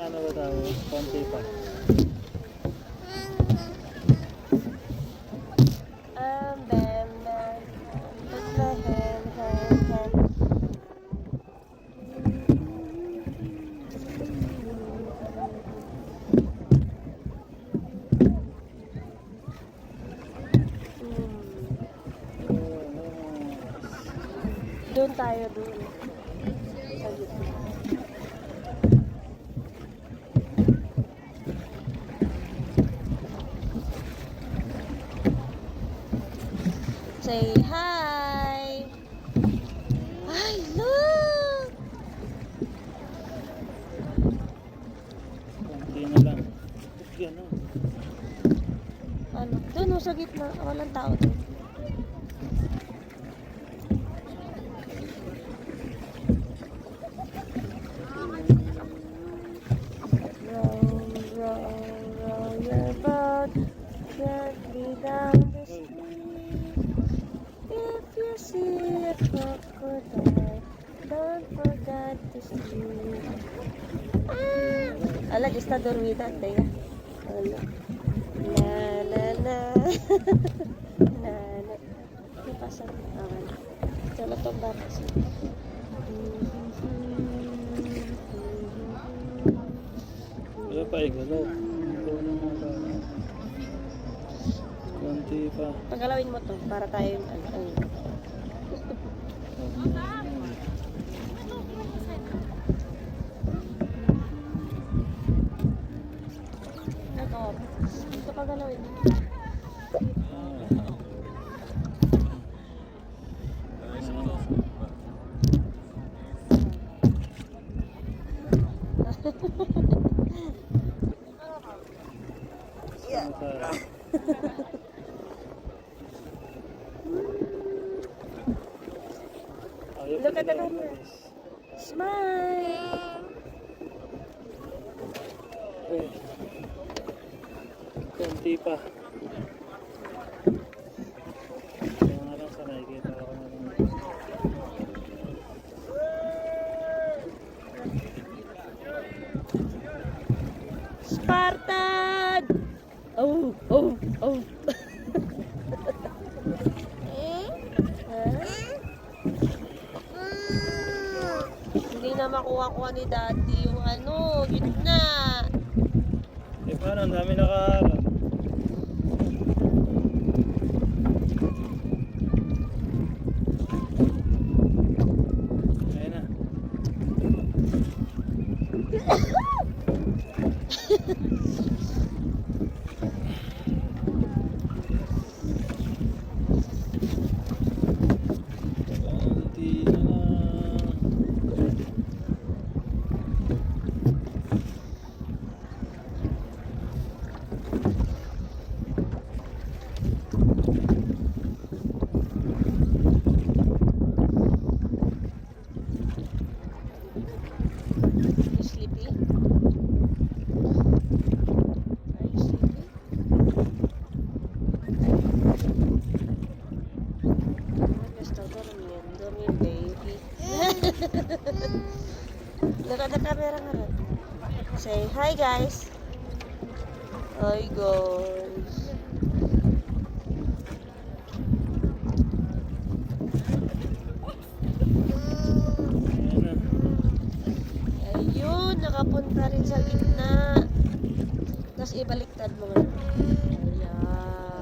I know what say Ala, está dormida, tega. Hola. La, la, la. la, la. ¿Qué pasa? Ah, vale. Solo tombamos. Wala pa eh, galaw. Kunti pa. Pagalawin mo to para tayo, ano, ano. 白いね。yeah. ni dati yung ano, gitna. camera nga rin. Say hi guys. Hi guys. Ayun, nakapunta rin sa gitna. Tapos ibaliktad mo nga. Ayan.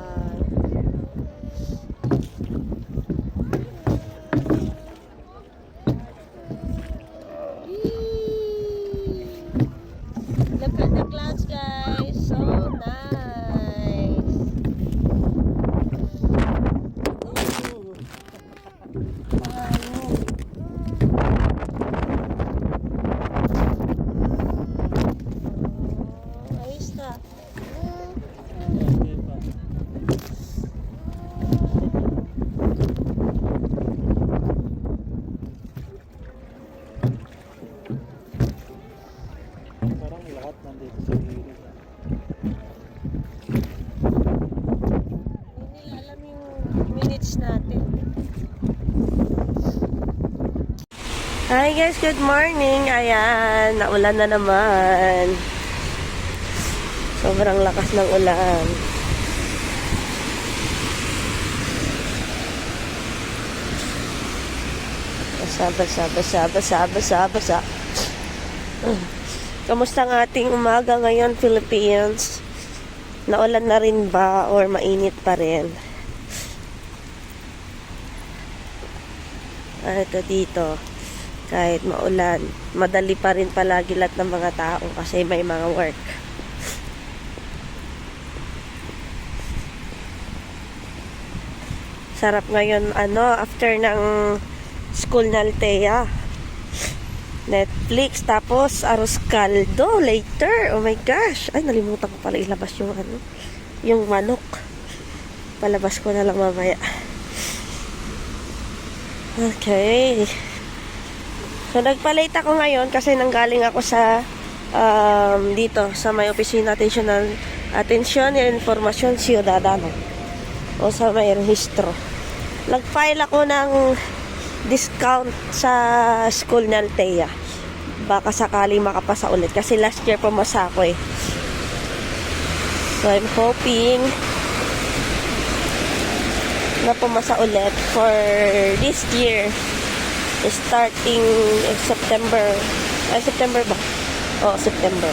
minutes natin. Hi guys, good morning. Ayan, naulan na naman. Sobrang lakas ng ulan. Basa, basa, basa, basa, basa, basa. Kamusta ang ating umaga ngayon, Philippines? Naulan na rin ba or mainit pa rin? Ito dito kahit maulan, madali pa rin palagi lahat ng mga tao kasi may mga work. Sarap ngayon, ano, after ng school na Altea. Netflix, tapos arroz caldo later. Oh my gosh. Ay, nalimutan ko pala ilabas yung ano, yung manok. Palabas ko na lang mamaya. Okay. So, nagpa-late ako ngayon kasi nanggaling ako sa um, dito sa may opisina National Atensyon and Informasyon Ciudadano o sa may rehistro. Nag-file ako ng discount sa school ni Altea. Baka sakali makapasa ulit kasi last year pumasa ako eh. So, I'm hoping na pumasa ulit for this year. Starting in September. Ay September ba? Oo, September.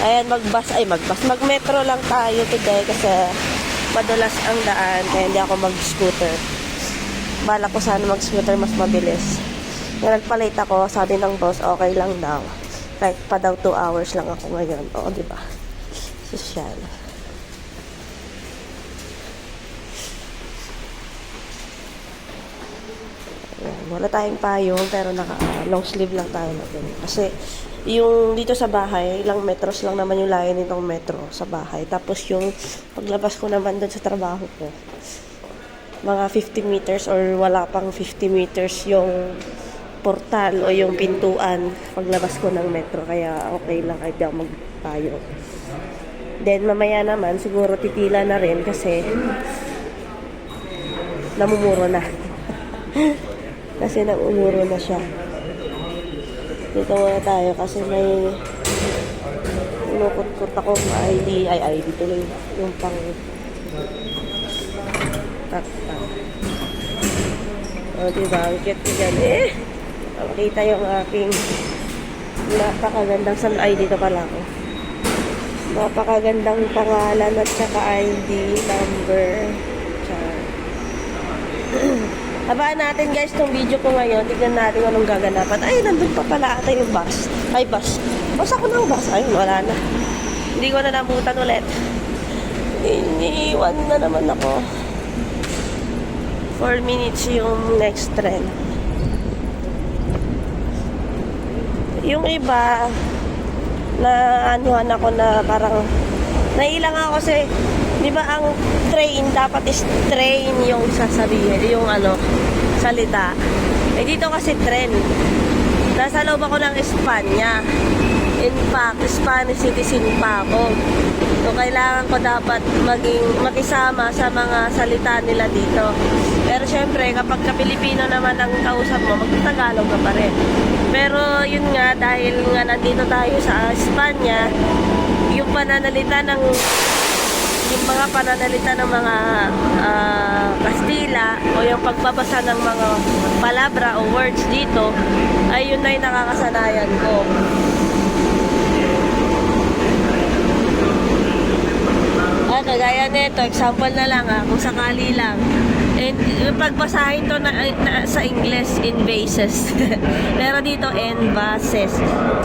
Ayan magbus ay magbus magmetro lang tayo today kasi madulas ang daan kaya hindi ako mag scooter bala ko sana mag scooter mas mabilis. Kaya nagpalit ako sabi ng boss okay lang daw. Kahit pa daw 2 hours lang ako ngayon. Oo di ba? Social wala tayong payong pero naka long sleeve lang tayo natin. Kasi yung dito sa bahay, ilang metros lang naman yung layo nitong metro sa bahay. Tapos yung paglabas ko naman doon sa trabaho ko, mga 50 meters or wala pang 50 meters yung portal o yung pintuan paglabas ko ng metro. Kaya okay lang kahit ako magpayong. Then mamaya naman siguro titila na rin kasi namumuro na. kasi nag-umuro na siya. Dito muna tayo kasi may inukot-kot ako ID. Ay, ID tuloy. Yung pang takta. O, diba? Ang cute ko dyan. Eh! Makita yung aking napakagandang san ID dito pala ako. Napakagandang pangalan at saka ID number. Habaan natin guys tong video ko ngayon. Tignan natin anong gaganapan. Ay, nandun pa pala ata yung bus. Ay, bus. Bus ako ng bus. Ay, wala na. Hindi ko na nabutan ulit. Iniwan na naman ako. 4 minutes yung next train. Yung iba, na anuhan ako na parang nailang ako kasi di ba ang train dapat is train yung sasabihin yung ano salita? Eh dito kasi train nasa loob ako ng Espanya. In fact Spanish citizen pa ako. So kailangan ko dapat maging makisama sa mga salita nila dito. Pero syempre kapag ka Pilipino naman ang kausap mo magtagalog ka pa rin. Pero yun nga dahil nga nandito tayo sa Espanya yung pananalita ng yung mga pananalita ng mga ah, Kastila o yung pagbabasa ng mga palabra o words dito ay yun na yung nakakasanayan ko. Ah, kagaya nito, example na lang ah, kung sakali lang. And pagbasahin to na, na- sa English in bases. Pero dito en bases.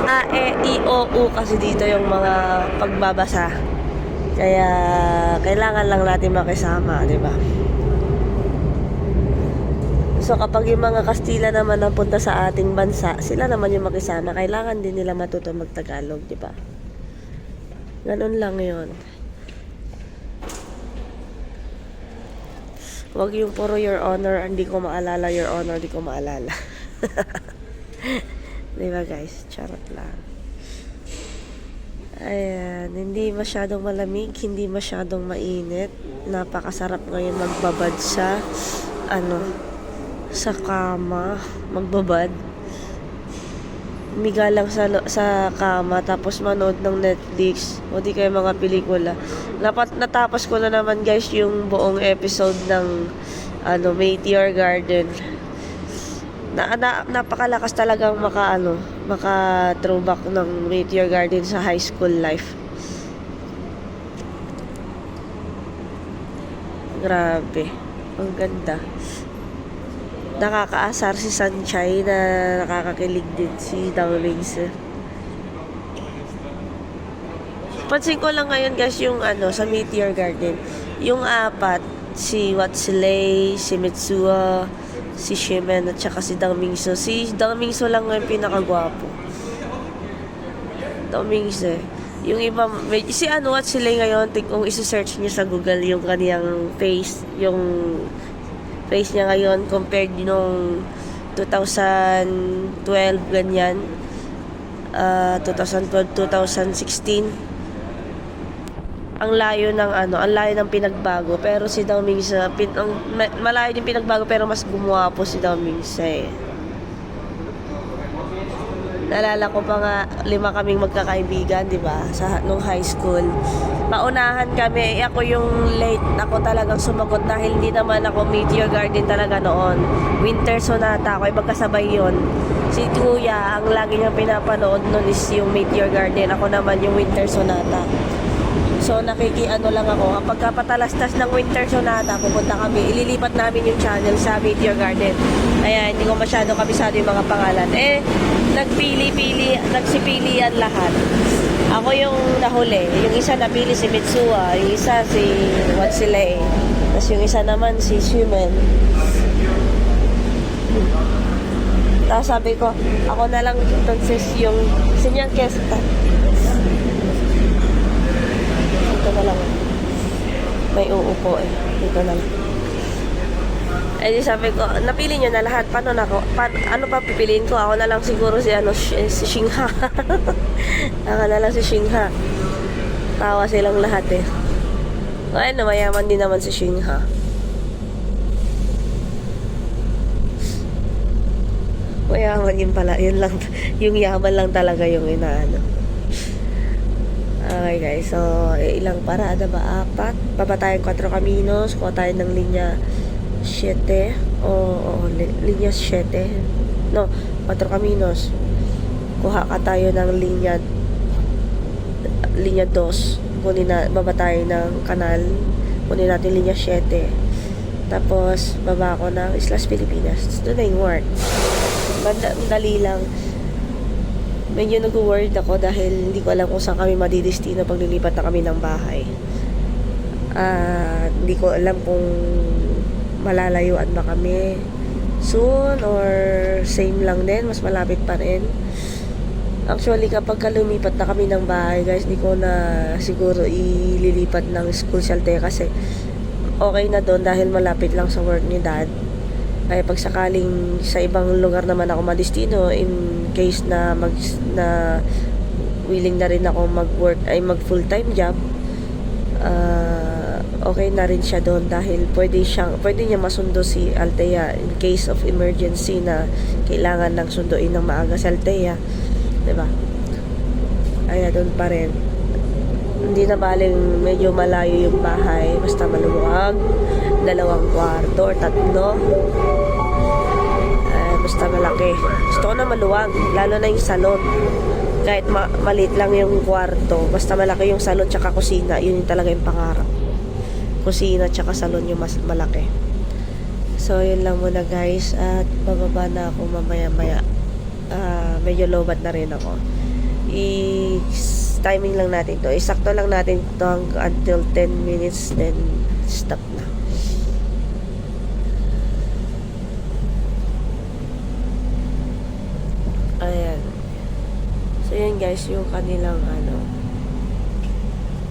A, E, I, O, U kasi dito yung mga pagbabasa. Kaya kailangan lang natin makisama, di ba? So kapag yung mga Kastila naman ang punta sa ating bansa, sila naman yung makisama. Kailangan din nila matuto magtagalog, di ba? Ganun lang yon. Huwag yung puro your honor, hindi ko maalala your honor, hindi ko maalala. di ba guys? Charot lang. Ayan, hindi masyadong malamig, hindi masyadong mainit. Napakasarap ngayon magbabad sa ano, sa kama, magbabad. miga lang sa, sa kama tapos manood ng Netflix o di kaya mga pelikula. Napat, natapos ko na naman guys yung buong episode ng ano, Meteor Garden. Na, na, napakalakas talagang maka ano, maka throwback ng Meteor Garden sa high school life. Grabe. Ang ganda. Nakakaasar si Sunshine na nakakakilig din si Dowlings. Pansin ko lang ngayon guys yung ano sa Meteor Garden. Yung apat, si Watsley, si Mitsuha, si Shimen at saka si Dang Mingso. Si Dang Mingso lang yung pinakagwapo. Dang eh. Yung iba, may, si ano at sila ngayon, think, kung isi-search niyo sa Google yung kaniyang face, yung face niya ngayon compared nung 2012 ganyan uh, 2012 2016 ang layo ng ano ang layo ng pinagbago pero si Dao Mingsa pin, ang, ma- malayo din pinagbago pero mas gumuwapo si Dao Mingsa eh Naalala ko pa nga, lima kaming magkakaibigan, di ba? Sa nung high school. Paunahan kami, eh, ako yung late, ako talagang sumagot dahil hindi naman ako Meteor Garden talaga noon. Winter Sonata, ako ay magkasabay yon. Si Kuya, ang lagi niyang pinapanood noon is yung Meteor Garden. Ako naman yung Winter Sonata. So nakikiano lang ako. Kapag patalastas ng Winter Sonata, pupunta kami. Ililipat namin yung channel sa Meteor Garden. Kaya hindi ko masyado kabisado yung mga pangalan. Eh, nagpili-pili, nagsipilian lahat. Ako yung nahuli. Yung isa napili si Mitsuha. Yung isa si Watsile. Tapos yung isa naman si Shumen. Tapos sabi ko, ako na lang entonces yung sinyang kesta. Dito na lang. May uupo eh. Dito na lang. Eh di sabi ko, napili nyo na lahat. Paano na ako? Pa, ano pa pipiliin ko? Ako na lang siguro si ano si, si Shingha. ako na lang si Shingha. Tawa silang lahat eh. Ay, mayaman din naman si Shingha. Mayaman yun pala. Yun lang. Yung yaman lang talaga yung inaano. Okay guys, so eh, ilang parada ba? Apat. Baba tayong 4 Caminos. Kuha tayo ng linya 7. O, o li- linya 7. No, 4 Caminos. Kuha ka tayo ng linya linya 2. Kunin na, baba tayo ng kanal. Kunin natin linya 7. Tapos, baba ako ng Islas Pilipinas. Doon na yung work. Mad- Madali lang medyo nag-worried ako dahil hindi ko alam kung saan kami madidestino pag lilipat na kami ng bahay. Ah, hindi ko alam kung malalayuan ba kami soon or same lang din, mas malapit pa rin. Actually, kapag ka lumipat na kami ng bahay, guys, hindi ko na siguro ililipat ng school shelter kasi okay na doon dahil malapit lang sa work ni dad. Kaya pag sakaling sa ibang lugar naman ako madestino in case na mag na willing na rin ako mag-work ay mag full-time job ah, okay na rin siya doon dahil pwede siyang pwede niya masundo si Altea in case of emergency na kailangan ng sunduin ng maaga si Altea 'di ba? Kaya doon pa rin. Hindi na baling medyo malayo yung bahay basta maluwag dalawang kwarto or tatlo basta malaki. Gusto ko na maluwag lalo na yung salon. Kahit ma- maliit lang yung kwarto basta malaki yung salon tsaka kusina yun yung talaga yung pangarap. Kusina tsaka salon yung mas malaki. So yun lang muna guys. At bababa na ako mamaya maya Ah, medyo lowbat na rin ako. I timing lang natin to. Isakto lang natin to until 10 minutes then stop na ayan guys yung kanilang ano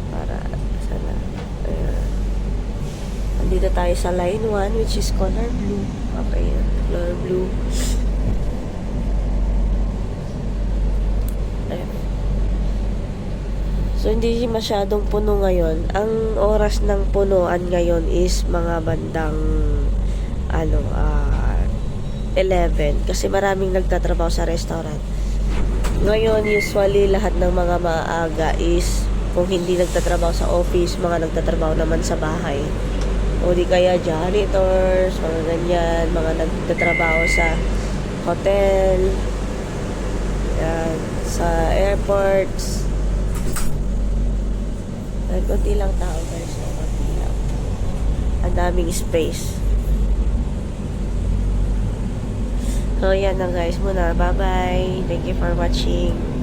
para sana ayan andito tayo sa line 1 which is color blue okay yan color blue ayan So, hindi masyadong puno ngayon. Ang oras ng punuan ngayon is mga bandang ano, ah 11. Kasi maraming nagtatrabaho sa restaurant. Ngayon, usually, lahat ng mga maaga is kung hindi nagtatrabaho sa office, mga nagtatrabaho naman sa bahay. O di kaya janitors, mga ganyan, mga nagtatrabaho sa hotel, yan, sa airports. Dahil konti lang tao guys, konti. Ang daming space. So, yan na guys muna. Bye-bye. Thank you for watching.